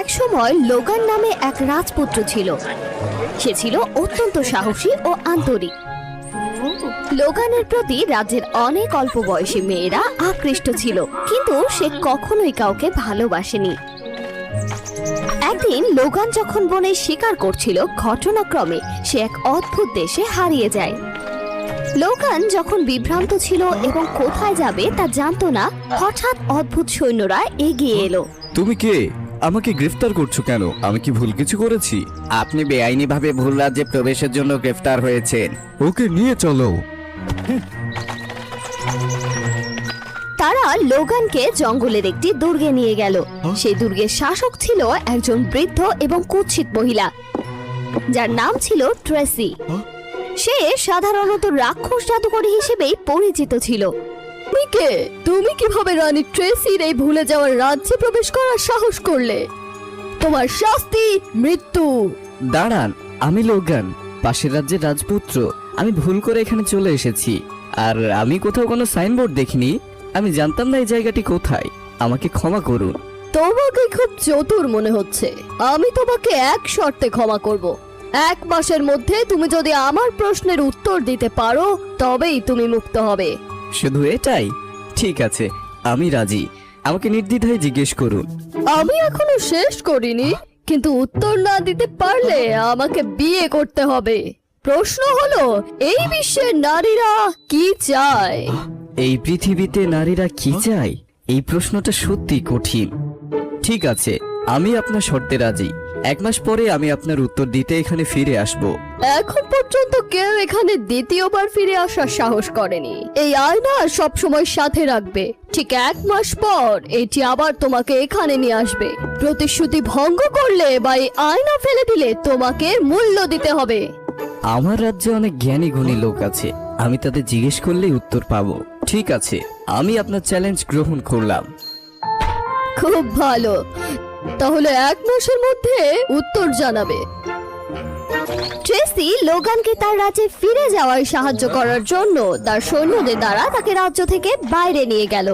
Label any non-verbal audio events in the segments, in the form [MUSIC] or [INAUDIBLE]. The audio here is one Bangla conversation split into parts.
এক সময় লোগান নামে এক রাজপুত্র ছিল। সে ছিল অত্যন্ত সাহসী ও আন্তরিক। লোগানের প্রতি রাজ্যের অনেক অল্প বয়সী মেয়েরা আকৃষ্ট ছিল, কিন্তু সে কখনোই কাউকে ভালোবাসেনি। একদিন লোগান যখন বনে শিকার করছিল, ঘটনাক্রমে সে এক অদ্ভুত দেশে হারিয়ে যায়। লোগান যখন বিভ্রান্ত ছিল এবং কোথায় যাবে তা জানতো না, হঠাৎ অদ্ভুত সৈন্যরা এগিয়ে এলো। তুমি কে? আমাকে গ্রেফতার করছ কেন? আমি কি ভুল কিছু করেছি? আপনি বেআইনিভাবে ভুল রাজ্যে প্রবেশের জন্য গ্রেফতার হয়েছেন। ওকে নিয়ে চলো। তারা লোগানকে জঙ্গলের একটি দুর্গে নিয়ে গেল। সেই দুর্গের শাসক ছিল একজন বৃদ্ধ এবং কুৎসিত মহিলা। যার নাম ছিল ট্রেসি। সে সাধারণত রাক্ষস জাদুকরী হিসেবেই পরিচিত ছিল। তুমি কে? তুমি কীভাবে রানী ট্রেসির এই ভুলে যাওয়ার রাজ্যে প্রবেশ করার সাহস করলে? তোমার শাস্তি মৃত্যু। দাঁড়ান আমি লোগান পাশের রাজ্যের রাজপুত্র। আমি ভুল করে এখানে চলে এসেছি। আর আমি কোথাও কোনো সাইনবোর্ড দেখিনি। আমি জানতাম না এই জায়গাটি কোথায়। আমাকে ক্ষমা করুন। তোমাকে খুব চতুর মনে হচ্ছে। আমি তোমাকে এক শর্তে ক্ষমা করব। এক মাসের মধ্যে তুমি যদি আমার প্রশ্নের উত্তর দিতে পারো তবেই তুমি মুক্ত হবে। শুধু এটাই? ঠিক আছে আমি রাজি। আমাকে নির্দ্বিধায় জিজ্ঞেস করুন। আমি এখনও শেষ করিনি কিন্তু উত্তর না দিতে পারলে আমাকে বিয়ে করতে হবে। প্রশ্ন হলো এই বিশ্বের নারীরা কি চায়? এই পৃথিবীতে নারীরা কি চায়? এই প্রশ্নটা সত্যি কঠিন। ঠিক আছে আমি আপনার শর্তে রাজি। এক মাস পরে আমি আপনার উত্তর দিতে এখানে ফিরে আসব। এখন পর্যন্ত কেউ এখানে দ্বিতীয়বার ফিরে আসার সাহস করেনি। এই আয়না সব সময় সাথে রাখবে। ঠিক এক মাস পর এটি আবার তোমাকে এখানে নিয়ে আসবে। প্রতিশ্রুতি ভঙ্গ করলে বা এই আয়না ফেলে দিলে তোমাকে মূল্য দিতে হবে। আমার রাজ্যে অনেক জ্ঞানী গুণী লোক আছে। আমি তাদের জিজ্ঞেস করলেই উত্তর পাবো। ঠিক আছে আমি আপনার চ্যালেঞ্জ গ্রহণ করলাম। খুব ভালো। তাহলে এক মাসের মধ্যে উত্তর জানাবে। ট্রেসি লোগানকে তার রাজ্যে ফিরে যাওয়ায় সাহায্য করার জন্য তার সৈন্যদের দ্বারা তাকে রাজ্য থেকে বাইরে নিয়ে গেল।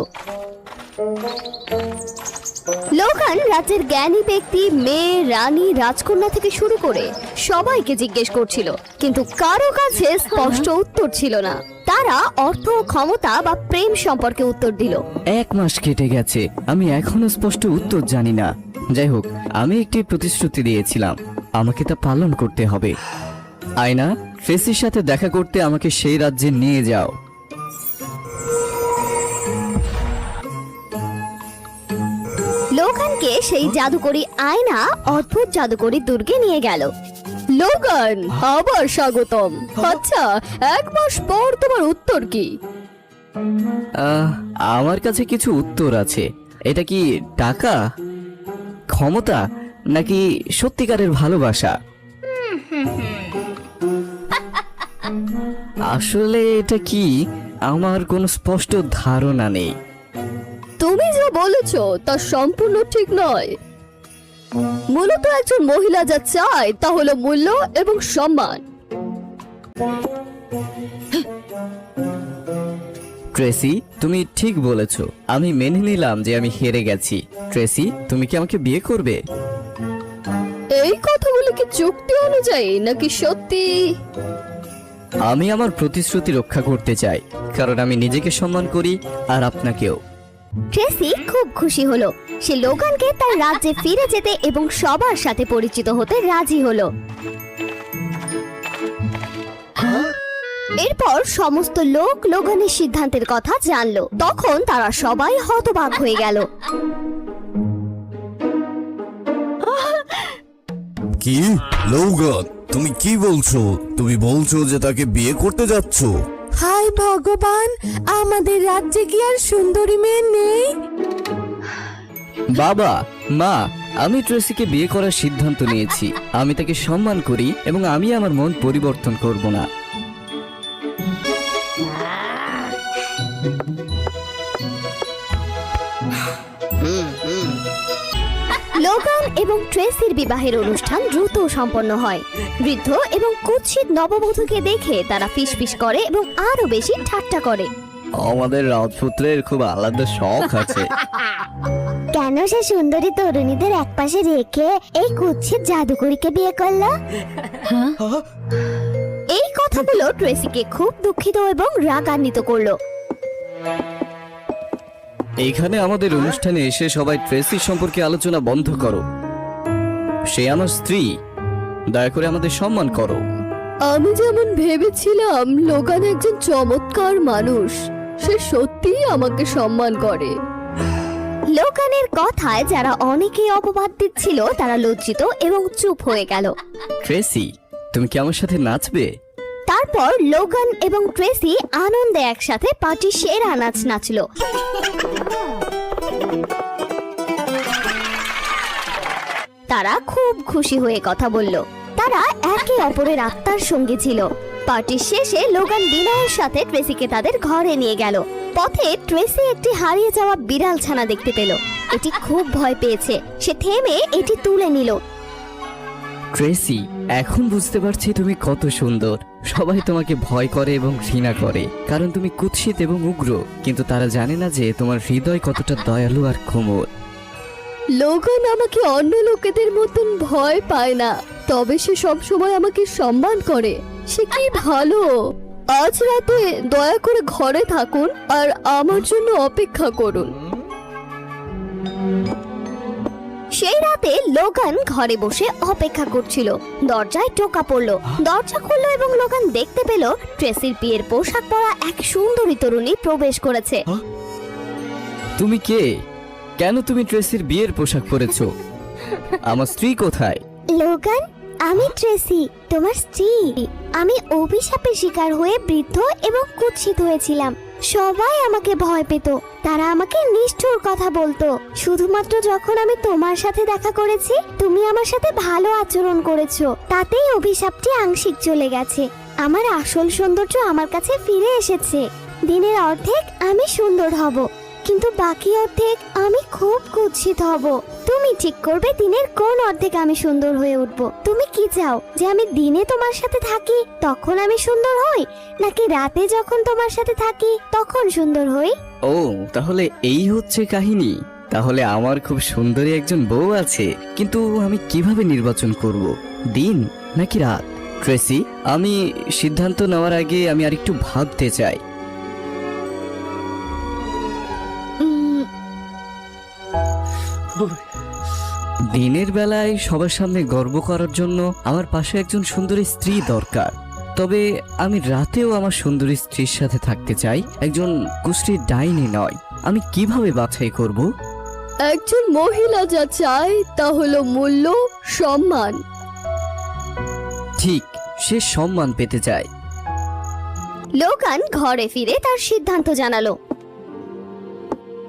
রাজ্যের জ্ঞানী ব্যক্তি, মেয়ে, রানী, রাজকন্যা থেকে শুরু করে সবাইকে জিজ্ঞেস করছিল, কিন্তু কারও কাছে স্পষ্ট উত্তর ছিল না। তারা অর্থ, ক্ষমতা বা প্রেম সম্পর্কে উত্তর দিল। এক মাস কেটে গেছে, আমি এখনও স্পষ্ট উত্তর জানি না। যাই হোক আমি একটি প্রতিশ্রুতি দিয়েছিলাম। আমাকে তা পালন করতে হবে। আয়না ফেসির সাথে দেখা করতে আমাকে সেই রাজ্যে নিয়ে যাও। লোগানকে সেই জাদুকরি আয়না অদ্ভুত জাদুকরি দুর্গে নিয়ে গেল। লোগান আবার স্বাগতম। আচ্ছা এক মাস পর তোমার উত্তর কি? আহ, আমার কাছে কিছু উত্তর আছে। এটা কি টাকা? ক্ষমতা নাকি সত্যিকারের ভালোবাসা? [LAUGHS] আসলে এটা কি? আমার কোনো স্পষ্ট ধারণা নেই। তুমি যা বলেছ তা সম্পূর্ণ ঠিক নয়। মূলত একজন মহিলা যা চায় তা হলো মূল্য এবং সম্মান। ট্রেসি তুমি ঠিক বলেছ। আমি মেনে নিলাম যে আমি হেরে গেছি। ট্রেসি তুমি কি আমাকে বিয়ে করবে? এই কথাগুলো কি চুক্তি অনুযায়ী নাকি সত্যি? আমি আমার প্রতিশ্রুতি রক্ষা করতে চাই কারণ আমি নিজেকে সম্মান করি আর আপনাকেও। ট্রেসি খুব খুশি হলো। সে লোগানকে তার রাজ্যে ফিরে যেতে এবং সবার সাথে পরিচিত হতে রাজি হলো। এরপর সমস্ত লোক লোগানের সিদ্ধান্তের কথা জানলো। তখন তারা সবাই হতবাক হয়ে গেল। কি? লৌগন তুমি কি বলছো? তুমি বলছো যে তাকে বিয়ে করতে যাচ্ছ। হাই ভগবান আমাদের রাজ্যে কি আর সুন্দরী মেয়ে নেই? বাবা মা আমি ট্রেসিকে বিয়ে করার সিদ্ধান্ত নিয়েছি। আমি তাকে সম্মান করি এবং আমি আমার মন পরিবর্তন করব না। লোগান এবং ট্রেসির বিবাহের অনুষ্ঠান দ্রুত সম্পন্ন হয়। বৃদ্ধ এবং কুৎসিত নববধূকে দেখে তারা ফিসফিস করে এবং আরও বেশি ঠাট্টা করে। আমাদের রাজপুত্রের খুব আলাদা শখ আছে। [LAUGHS] কেন সে সুন্দরী তরুণীদের এক পাশে রেখে এই কুচ্ছিত জাদুকরীকে বিয়ে করল? এই কথাগুলো ট্রেসিকে খুব দুঃখিত এবং রাগান্বিত করল। এইখানে আমাদের অনুষ্ঠানে এসে সবাই ট্রেসি সম্পর্কে আলোচনা বন্ধ করো। সে আমার স্ত্রী। দয়া করে আমাদের সম্মান করো। আমি যেমন ভেবেছিলাম লোকান একজন চমৎকার মানুষ। সে সত্যিই আমাকে সম্মান করে। লোকানের কথায় যারা অনেকেই অপবাদ দিচ্ছিল তারা লজ্জিত এবং চুপ হয়ে গেল। ট্রেসি তুমি কি আমার সাথে নাচবে? তারপর লোগান এবং ট্রেসি আনন্দে একসাথে পার্টি সেরা নাচ নাচলো। তারা খুব খুশি হয়ে কথা বলল। তারা একে অপরের আত্মার সঙ্গী ছিল। পার্টির শেষে লোগান বিনয়ের সাথে ট্রেসিকে তাদের ঘরে নিয়ে গেল। পথে ট্রেসি একটি হারিয়ে যাওয়া বিড়াল ছানা দেখতে পেল। এটি খুব ভয় পেয়েছে। সে থেমে এটি তুলে নিল। ট্রেসি এখন বুঝতে পারছি তুমি কত সুন্দর। সবাই তোমাকে ভয় করে এবং ঘৃণা করে। কারণ তুমি কুৎসিত এবং উগ্র, কিন্তু তারা জানে না যে তোমার হৃদয় কতটা দয়ালু আর কোমল। লোগান আমাকে অন্য লোকেদের মতন ভয় পায় না, তবে সে সব সময় আমাকে সম্মান করে। সে কি ভালো? আজ রাতে দয়া করে ঘরে থাকুন আর আমার জন্য অপেক্ষা করুন। সেই রাতে লোগান ঘরে বসে অপেক্ষা করছিল। দরজায় টোকা পড়ল। দরজা খুললো এবং লোগান দেখতে পেল ট্রেসির বিয়ের পোশাক পরা এক সুন্দরী তরুণী প্রবেশ করেছে। তুমি কে? কেন তুমি ট্রেসির বিয়ের পোশাক পরেছো? আমার স্ত্রী কোথায়? লোগান আমি ট্রেসি তোমার স্ত্রী। আমি অভিশাপের শিকার হয়ে বৃদ্ধ এবং কুৎসিত হয়েছিলাম। সবাই আমাকে ভয় পেত। তারা আমাকে নিষ্ঠুর কথা বলতো। শুধুমাত্র যখন আমি তোমার সাথে দেখা করেছি, তুমি আমার সাথে ভালো আচরণ করেছ। তাতেই অভিশাপটি আংশিক চলে গেছে। আমার আসল সৌন্দর্য আমার কাছে ফিরে এসেছে। দিনের অর্ধেক আমি সুন্দর হব। কিন্তু বাকি অর্ধেক আমি খুব কুৎসিত হব। তুমি ঠিক করবে, দিনের কোন অর্ধেক আমি সুন্দর হয়ে উঠব। তুমি কি চাও, যে আমি দিনে তোমার সাথে থাকি, তখন আমি সুন্দর হই? নাকি রাতে যখন তোমার সাথে থাকি, তখন সুন্দর হই? ও, তাহলে এই হচ্ছে কাহিনী। তাহলে আমার খুব সুন্দরী একজন বউ আছে। কিন্তু আমি কীভাবে নির্বাচন করব? দিন নাকি রাত? ট্রেসি, আমি সিদ্ধান্ত নেওয়ার আগে আমি আরেকটু ভাবতে চাই। দিনের বেলায় সবার সামনে গর্ব করার জন্য আমার পাশে একজন সুন্দরী স্ত্রী দরকার। তবে আমি রাতেও আমার সুন্দরী স্ত্রীর সাথে থাকতে চাই। একজন কুষ্টির ডাইনি নয়। আমি কীভাবে বাছাই করব? একজন মহিলা যা চায় তা হলো মূল্য সম্মান। ঠিক সে সম্মান পেতে চায়। লোকান ঘরে ফিরে তার সিদ্ধান্ত জানালো।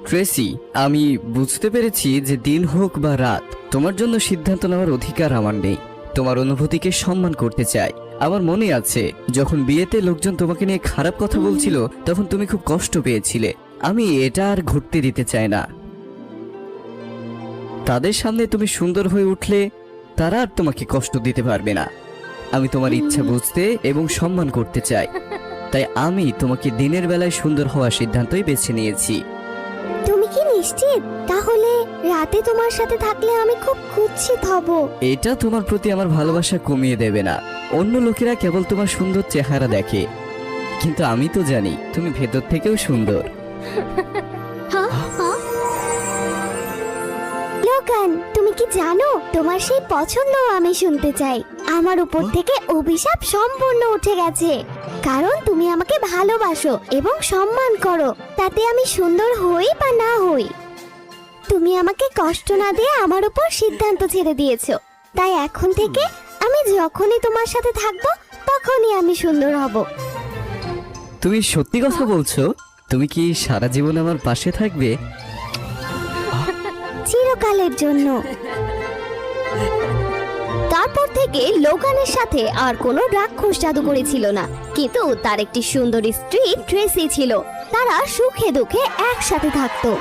ট্রেসি, আমি বুঝতে পেরেছি যে দিন হোক বা রাত, তোমার জন্য সিদ্ধান্ত নেওয়ার অধিকার আমার নেই। তোমার অনুভূতিকে সম্মান করতে চাই। আমার মনে আছে, যখন বিয়েতে লোকজন তোমাকে নিয়ে খারাপ কথা বলছিল, তখন তুমি খুব কষ্ট পেয়েছিলে। আমি এটা আর ঘটতে দিতে চাই না। তাদের সামনে তুমি সুন্দর হয়ে উঠলে, তারা আর তোমাকে কষ্ট দিতে পারবে না। আমি তোমার ইচ্ছা বুঝতে এবং সম্মান করতে চাই। তাই আমি তোমাকে দিনের বেলায় সুন্দর হওয়ার সিদ্ধান্তই বেছে নিয়েছি। নিশ্চিত? তাহলে রাতে তোমার সাথে থাকলে আমি খুব কুৎসিত হব। এটা তোমার প্রতি আমার ভালোবাসা কমিয়ে দেবে না। অন্য লোকেরা কেবল তোমার সুন্দর চেহারা দেখে। কিন্তু আমি তো জানি তুমি ভেতর থেকেও সুন্দর। লোকান তুমি কি জানো? তোমার সেই পছন্দ আমি শুনতে চাই। আমার উপর থেকে অভিশাপ সম্পূর্ণ উঠে গেছে। কারণ তুমি ভালোবাসো এবং সম্মান করো তাতে আমি সুন্দর হই বা না হই। তুমি আমাকে কষ্ট না দিয়ে আমার উপর সিদ্ধান্ত ছেড়ে দিয়েছ। তাই এখন থেকে আমি যখনই তোমার সাথে থাকব তখনই আমি সুন্দর হব। তুমি সত্যি কথা বলছো? তুমি কি সারা জীবন আমার পাশে থাকবে? চিরকালের জন্য। তারপর থেকে লোকানের সাথে আর কোনো রাক্ষস জাদুকরি ছিল না। কিন্তু তার একটি সুন্দরী স্ত্রী ট্রেসি ছিল। তারা সুখে দুঃখে একসাথে থাকতো।